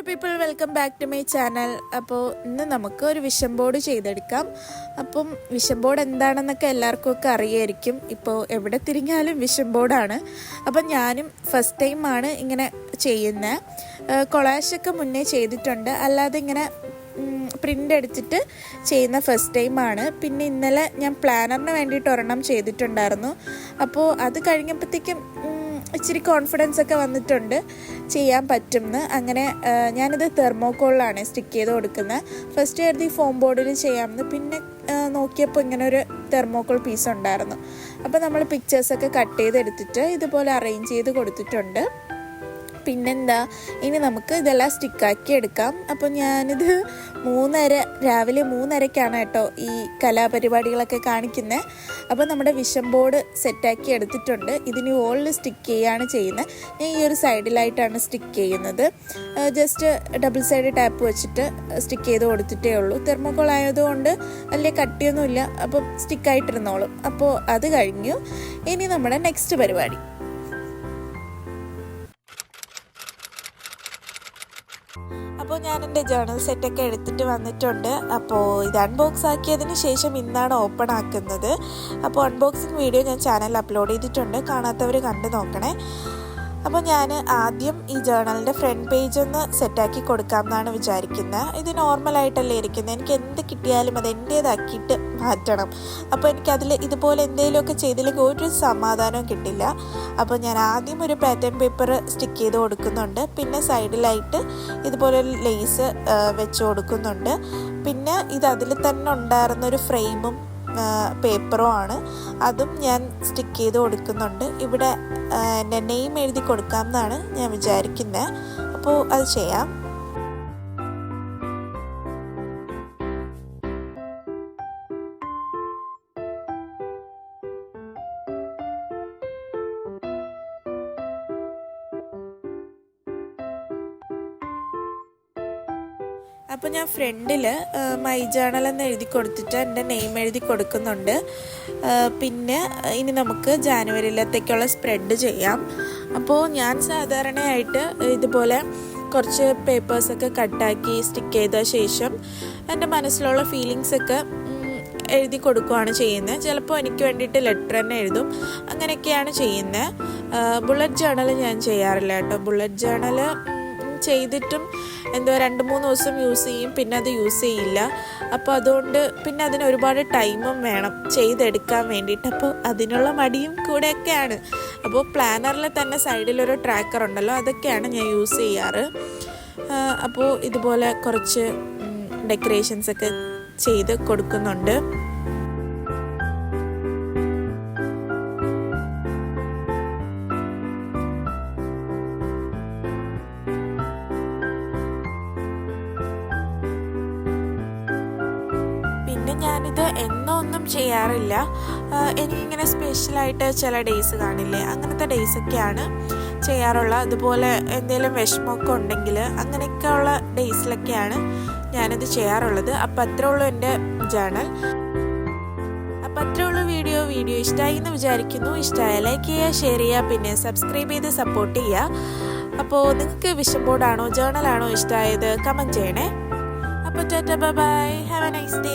Hello people welcome back to my channel അപ്പോൾ ഇന്ന് നമുക്ക് ഒരു വിഷം ബോർഡ് ചെയ്തെടുക്കാം. അപ്പം വിഷം ബോർഡ് എന്താണെന്നൊക്കെ എല്ലാവർക്കും ഒക്കെ അറിയായിരിക്കും. ഇപ്പോൾ എവിടെ തിരിഞ്ഞാലും വിഷം ബോർഡാണ് അപ്പം ഞാനും ഫസ്റ്റ് ടൈമാണ് ഇങ്ങനെ ചെയ്യുന്നത് കൊളാഷൊക്കെ മുന്നേ ചെയ്തിട്ടുണ്ട്. അല്ലാതെ ഇങ്ങനെ പ്രിന്റ് എടുത്തിട്ട് ചെയ്യുന്ന ഫസ്റ്റ് ടൈമാണ് പിന്നെ ഇന്നലെ ഞാൻ പ്ലാനറിന് വേണ്ടിയിട്ട് ഒരെണ്ണം ചെയ്തിട്ടുണ്ടായിരുന്നു. അപ്പോൾ അത് കഴിഞ്ഞപ്പോഴത്തേക്കും ഇച്ചിരി കോൺഫിഡൻസ് ഒക്കെ വന്നിട്ടുണ്ട് ചെയ്യാൻ പറ്റുമെന്ന് അങ്ങനെ ഞാനിത് തെർമോക്കോളിലാണ് സ്റ്റിക്ക് ചെയ്ത് കൊടുക്കുന്നത് ഫസ്റ്റ് കരുതി ഫോം ബോർഡിൽ ചെയ്യാമെന്ന്. പിന്നെ നോക്കിയപ്പോൾ ഇങ്ങനെ ഒരു തെർമോക്കോൾ പീസ് ഉണ്ടായിരുന്നു. അപ്പോൾ നമ്മൾ പിക്ചേഴ്സൊക്കെ കട്ട് ചെയ്തെടുത്തിട്ട് ഇതുപോലെ അറേഞ്ച് ചെയ്ത് കൊടുത്തിട്ടുണ്ട്. പിന്നെന്താ? ഇനി നമുക്ക് ഇതെല്ലാം സ്റ്റിക്കാക്കി എടുക്കാം. അപ്പോൾ ഞാനിത് മൂന്നര രാവിലെ മൂന്നരക്കാണ് കേട്ടോ ഈ കലാപരിപാടികളൊക്കെ കാണിക്കുന്നത് അപ്പോൾ നമ്മുടെ വിഷം ബോർഡ് സെറ്റാക്കി എടുത്തിട്ടുണ്ട്. ഇതിന് ഓളിൽ സ്റ്റിക്ക് ചെയ്യുകയാണ് ചെയ്യുന്നത് ഞാൻ ഈ ഒരു സൈഡിലായിട്ടാണ് സ്റ്റിക്ക് ചെയ്യുന്നത്. ജസ്റ്റ് ഡബിൾ സൈഡ് ടാപ്പ് വെച്ചിട്ട് സ്റ്റിക്ക് ചെയ്ത് കൊടുത്തിട്ടേ ഉള്ളൂ. തെർമോക്കോൾ ആയതുകൊണ്ട് വലിയ കട്ടിയൊന്നുമില്ല. അപ്പം സ്റ്റിക്കായിട്ടിരുന്നോളും. അപ്പോൾ അത് കഴിഞ്ഞു. ഇനി നമ്മുടെ നെക്സ്റ്റ് പരിപാടി. അപ്പോൾ ഞാൻ എന്റെ ജേണൽ സെറ്റൊക്കെ എടുത്തിട്ട് വന്നിട്ടുണ്ട്. അപ്പോൾ ഇത് അൺബോക്സ് ആക്കിയതിന് ശേഷം ഇന്നാണ് ഓപ്പൺ ആക്കുന്നത്. അപ്പോൾ അൺബോക്സിങ് വീഡിയോ ഞാൻ ചാനലിൽ അപ്ലോഡ് ചെയ്തിട്ടുണ്ട്. കാണാത്തവർ കണ്ടു നോക്കണേ. അപ്പോൾ ഞാൻ ആദ്യം ഈ ജേണലിന്റെ ഫ്രണ്ട് പേജ് ഒന്ന് സെറ്റാക്കി കൊടുക്കാം എന്നാണ് വിചാരിക്കുന്നത് ഇത് നോർമലായിട്ടല്ലേ ഇരിക്കുന്നത് എനിക്ക് എന്ത് കിട്ടിയാലും അത് എന്റേതാക്കിയിട്ട് മാറ്റണം. അപ്പോൾ എനിക്കതിൽ ഇതുപോലെ എന്തെങ്കിലുമൊക്കെ ചെയ്തില്ലെങ്കിൽ ഒരു സമാധാനവും കിട്ടില്ല. അപ്പോൾ ഞാൻ ആദ്യം ഒരു പാറ്റേൺ പേപ്പർ സ്റ്റിക്ക് ചെയ്ത് കൊടുക്കുന്നുണ്ട്. പിന്നെ സൈഡിലായിട്ട് ഇതുപോലെ ലേസ് വെച്ച് കൊടുക്കുന്നുണ്ട്. പിന്നെ ഇത് അതിൽ തന്നെ ഉണ്ടായിരുന്ന ഒരു ഫ്രെയിമും പേപ്പറും ആണ് അതും ഞാൻ സ്റ്റിക്ക് ചെയ്ത് കൊടുക്കുന്നുണ്ട്. ഇവിടെ എന്റെ നെയിം എഴുതി കൊടുക്കാം എന്നാണ് ഞാൻ വിചാരിക്കുന്നത് അപ്പോൾ അത് ചെയ്യാം. അപ്പോൾ ഞാൻ ഫ്രണ്ടിൽ മൈ ജേണൽ എന്ന് എഴുതി കൊടുത്തിട്ട് എന്റെ നെയിം എഴുതി കൊടുക്കുന്നുണ്ട്. പിന്നെ ഇനി നമുക്ക് ജാനുവരിയിലത്തേക്കുള്ള സ്പ്രെഡ് ചെയ്യാം. അപ്പോൾ ഞാൻ സാധാരണയായിട്ട് ഇതുപോലെ കുറച്ച് പേപ്പേഴ്സൊക്കെ കട്ടാക്കി സ്റ്റിക്ക് ചെയ്ത ശേഷം എന്റെ മനസ്സിലുള്ള ഫീലിങ്സൊക്കെ എഴുതി കൊടുക്കുകയാണ് ചെയ്യുന്നത്. ചിലപ്പോൾ എനിക്ക് വേണ്ടിയിട്ട് ലെറ്റർ തന്നെ എഴുതും. അങ്ങനെയൊക്കെയാണ് ചെയ്യുന്നത്. ബുള്ളറ്റ് ജേണൽ ഞാൻ ചെയ്യാറില്ല കേട്ടോ. ബുള്ളറ്റ് ജേണൽ ചെയ്തിട്ടും എന്തോ രണ്ട് മൂന്ന് ദിവസം യൂസ് ചെയ്യും പിന്നെ അത് യൂസ് ചെയ്യില്ല. അപ്പോൾ അതുകൊണ്ട് പിന്നെ അതിന് ഒരുപാട് ടൈമും വേണം ചെയ്തെടുക്കാൻ വേണ്ടിയിട്ട്. അപ്പോൾ അതിനുള്ള മടിയും കൂടെയൊക്കെയാണ്. അപ്പോൾ പ്ലാനറിൽ തന്നെ സൈഡിലൊരു ട്രാക്കർ ഉണ്ടല്ലോ അതൊക്കെയാണ് ഞാൻ യൂസ് ചെയ്യാറ്. അപ്പോൾ ഇതുപോലെ കുറച്ച് ഡെക്കറേഷൻസൊക്കെ ചെയ്ത് കൊടുക്കുന്നുണ്ട്. ഞാനിത് എന്നോ ഒന്നും ചെയ്യാറില്ല എനിക്കിങ്ങനെ സ്പെഷ്യലായിട്ട് ചില ഡേയ്സ് കാണില്ലേ അങ്ങനത്തെ ഡേയ്സ് ഒക്കെയാണ് ചെയ്യാറുള്ളത് അതുപോലെ എന്തെങ്കിലും വിഷമമൊക്കെ ഉണ്ടെങ്കിൽ അങ്ങനെയൊക്കെ ഉള്ള ഡേയ്സിലൊക്കെയാണ് ഞാനിത് ചെയ്യാറുള്ളത്. അപ്പം അത്രേ ഉള്ളൂ എന്റെ ജേണൽ അപ്പം അത്രേ ഉള്ളൂ വീഡിയോ വീഡിയോ ഇഷ്ടമായി എന്ന് വിചാരിക്കുന്നു. ഇഷ്ടമായ ലൈക്ക് ചെയ്യുക ഷെയർ ചെയ്യുക പിന്നെ സബ്സ്ക്രൈബ് ചെയ്ത് സപ്പോർട്ട് ചെയ്യുക. അപ്പോൾ നിങ്ങൾക്ക് വിഷം ബോർഡാണോ ജേണലാണോ ഇഷ്ടമായത് കമന്റ് ചെയ്യണേ. അപ്പോൾ tata bye have a nice day